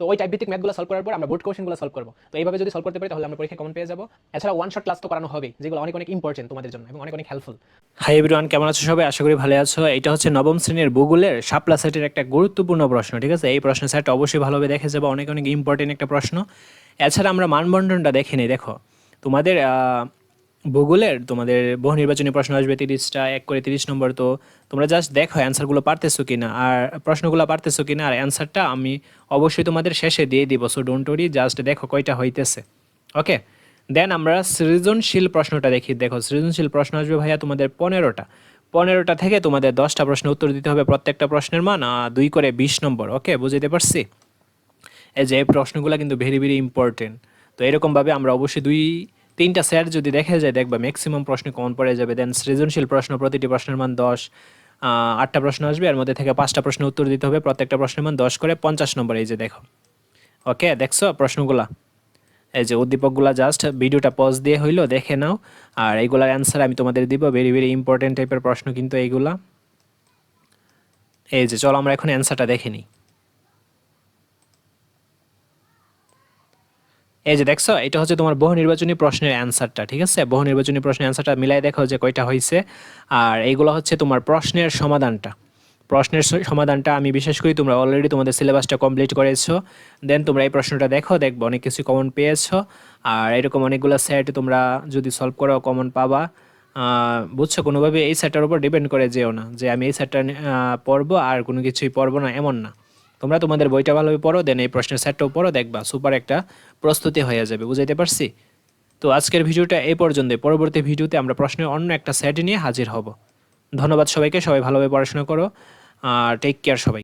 তো ওই টাইপ ভিত্তিক ম্যাথগুলো সলভ করার পর আমরা বোর্ড কোশ্চেনগুলো সলভ করব। তো এইভাবে যদি সলভ করতে পারি, তাহলে আমরা পরীক্ষা কমন পেয়ে যাব। এছাড়া ওয়ান শট ক্লাস তো করানো হবে যেগুলো অনেক অনেক ইম্পর্টেন্ট তোমাদের জন্য এবং অনেক অনেক হেল্পফুল হাই এভরিওয়ান কেমন আছো সবাই? আশা করি ভালো আছো। এটা হচ্ছে নবম শ্রেণির ভূগোলের শাপলা সেটের একটা গুরুত্বপূর্ণ প্রশ্ন, ঠিক আছে? এই প্রশ্ন সেটটা অবশ্যই ভালোভাবে দেখে যাব, অনেক অনেক ইম্পর্টেন্ট একটা প্রশ্ন। এছাড়া আমরা মানবন্টনটা দেখে দেখো। তোমাদের ভূগোলের তোমাদের বহু নির্বাচনী প্রশ্ন আসবে তিরিশটা, এক করে তিরিশ নম্বর। তো তোমরা জাস্ট দেখো অ্যান্সারগুলো পারতেছো কিনা। আর প্রশ্নগুলো পারতেছো কিনা, আর অ্যান্সারটা আমি অবশ্যই তোমাদের শেষে দিয়ে দিব। সো ডোন্ট ওরি জাস্ট দেখো কয়টা হইতেছে। ওকে দেন আমরা সৃজনশীল প্রশ্নটা দেখি। দেখো, সৃজনশীল প্রশ্ন আসবে ভাইয়া তোমাদের পনেরোটা। পনেরোটা থেকে তোমাদের দশটা প্রশ্নের উত্তর দিতে হবে প্রত্যেকটা প্রশ্নের মান দুই করে বিশ নম্বর। ওকে বুঝতে পারছি? এই যে এই প্রশ্নগুলো কিন্তু ভেরি ভেরি ইম্পর্টেন্ট তো এরকমভাবে আমরা অবশ্যই দুই তিনটা স্যার যদি দেখা যায়, দেখবা ম্যাক্সিমাম প্রশ্ন কমন পড়ে যাবে দেন সৃজনশীল প্রশ্ন প্রতিটি প্রশ্নের মান দশ আটটা প্রশ্ন আসবে, এর মধ্যে থেকে পাঁচটা প্রশ্নের উত্তর দিতে হবে, প্রত্যেকটা প্রশ্নের মান দশ করে পঞ্চাশ নম্বর, এই যে দেখো। ওকে দেখছ প্রশ্নগুলা? এই যে উদ্দীপকগুলা জাস্ট ভিডিওটা পজ দিয়ে হইল, দেখে নাও, আর এইগুলার অ্যান্সার আমি তোমাদের দিব ভেরি ভেরি ইম্পর্টেন্ট টাইপের প্রশ্ন কিন্তু এইগুলা। এই যে, চলো আমরা এখন অ্যান্সারটা দেখে নিই। এই যে দেখছ, এটা হচ্ছে তোমার বহু নির্বাচনী প্রশ্নের অ্যান্সারটা, ঠিক আছে? বহু নির্বাচনী প্রশ্নের অ্যান্সারটা মিলাই দেখো যে কয়টা হয়েছে আর এইগুলো হচ্ছে তোমার প্রশ্নের সমাধানটা। প্রশ্নের সমাধানটা আমি বিশেষ করি, তোমরা অলরেডি তোমাদের সিলেবাসটা কমপ্লিট করেছ। দেন তোমরা এই প্রশ্নটা দেখো, দেখব অনেক কিছু কমন পেয়েছ। আর এরকম অনেকগুলো সেট তোমরা যদি সলভ করো কমন পাবা। বুঝছ? কোনোভাবে এই সেটটার উপর ডিপেন্ড করে যেও না যে আমি এই সেটটা পড়ব আর কোনো কিছুই পড়ব না, এমন না। তোমরা তোমাদের বইটা ভালোভাবে পড়ো দেন এই প্রশ্নের সেটটাও পড়ো, দেখবা সুপার একটা প্রস্তুতি হয়ে যাবে, বুঝাইতে পারছি? তো আজকের ভিডিওটা এই পর্যন্ত পরবর্তী ভিডিওতে আমরা প্রশ্নের অন্য একটা সেট নিয়ে হাজির হব। ধন্যবাদ সবাইকে, সবাই ভালোভাবে পড়াশোনা করো, আর টেক কেয়ার সবাই